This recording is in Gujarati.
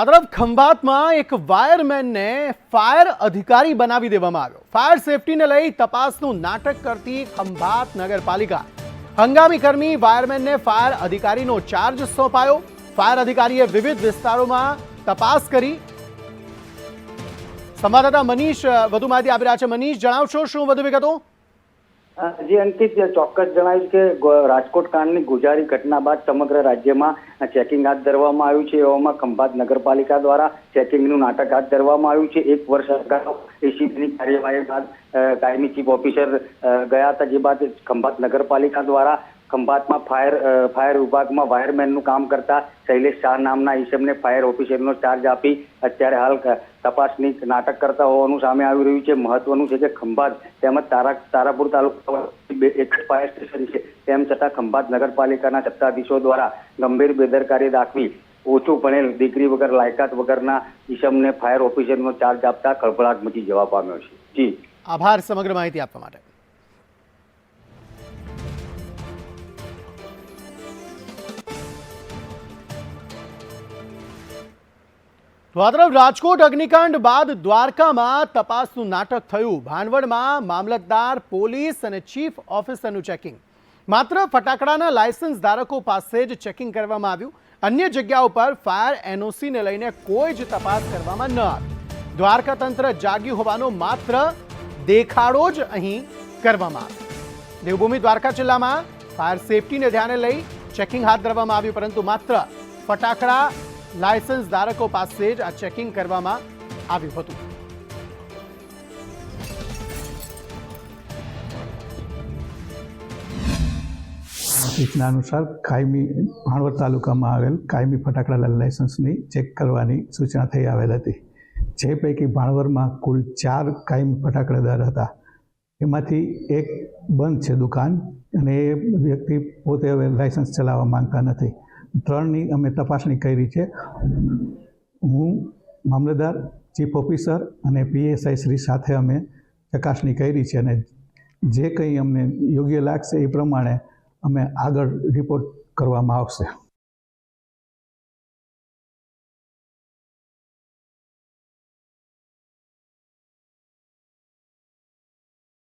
આ તરફ ખંભાતમાં એક વાયરમેનને ફાયર અધિકારી બનાવી દેવામાં આવ્યો. ફાયર સેફટીને લઈ તપાસનું નાટક કરતી ખંભાત નગરપાલિકા. હંગામી કર્મી વાયરમેનને ફાયર અધિકારીનો ચાર્જ સોંપાયો. ફાયર અધિકારીએ વિવિધ વિસ્તારોમાં તપાસ કરી. સંવાદદાતા મનીષ વધુ માહિતી આપી રહ્યા છે. મનીષ, જણાવશો શું વધુ વિગતો? જી અંકિત ચોક્કસ જણાવ્યું કે રાજકોટ કાંડની ગુજારી ઘટના બાદ સમગ્ર રાજ્યમાં ચેકિંગ હાથ ધરવામાં આવ્યું છે. એવામાં ખંભાત નગરપાલિકા દ્વારા ચેકિંગનું નાટક હાથ ધરવામાં આવ્યું છે. એક વર્ષ અગાઉ એસીબીની કાર્યવાહી બાદ કાયમી ચીફ ઓફિસર ગયા હતા. જે બાદ ખંભાત નગરપાલિકા દ્વારા ખંભાતમાં ફાયર ફાયર વિભાગમાં વાયરમેનનું કામ કરતા શૈલેષ શાહ નામના ઈસમને ફાયર ઓફિસરનો ચાર્જ આપી અત્યારે હાલ તપાસની નાટક કરતા હોવાનું સામે આવી રહ્યું છે. મહત્વનું છે કે ખંભાત તેમજ તારા, તારાપુર તાલુકા એક ફાયર સ્ટેશન છે. તેમ છતાં ખંભાત નગરપાલિકાના સત્તાધીશો દ્વારા ગંભીર બેદરકારી દાખવી ઓછું ભણેલ દીકરી વગર લાયકાત વગરના ઈસમને ફાયર ઓફિસરનો ચાર્જ આપતા ખળભળાટ મચી જવા પામ્યો છે. જી. આભાર, સમગ્ર માહિતી આપવા માટે. તરફ રાજકોટ, અગ્નિકાંડ બાદ દ્વારકામાં તપાસનું નાટક થયું. ભાનવડમાં મામલતદાર, પોલીસ અને ચીફ ઓફિસરનું ચેકિંગ. માત્ર ફટાકડાના લાયસન્સ ધારકો પાસે જ ચેકિંગ કરવામાં આવ્યું. અન્ય જગ્યાઓ પર ફાયર એનઓસીને લઈને કોઈ જ તપાસ કરવામાં ન આવી. દ્વારકા તંત્ર જાગ્યું હોવાનો માત્ર દેખાડો જ અહીં કરવામાં આવ્યો. દેવભૂમિ દ્વારકા જિલ્લામાં ફાયર સેફટીને ધ્યાને લઈ ચેકિંગ હાથ ધરવામાં આવ્યું, પરંતુ માત્ર ફટાકડા લાયસન્સ ધારકો પાસે જ આ ચેકિંગ કરવામાં આવ્યું હતું. સૂચના અનુસાર કાયમી ભાણવડ તાલુકામાં આવેલ કાયમી ફટાકડા લાયસન્સની ચેક કરવાની સૂચના થઈ આવેલ હતી. જે પૈકી ભાણવરમાં કુલ ચાર કાયમી ફટાકડાદાર હતા. એમાંથી એક બંધ છે દુકાન અને એ વ્યક્તિ પોતે હવે લાયસન્સ ચલાવવા માંગતા નથી. ત્રણની અમે તપાસણી કરી છે. હું મામલતદાર, ચીફ ઓફિસર અને પીએસઆઈ શ્રી સાથે અમે ચકાસણી કરી છે અને જે કંઈ અમને યોગ્ય લાગશે એ પ્રમાણે અમે આગળ રિપોર્ટ કરવામાં આવશે.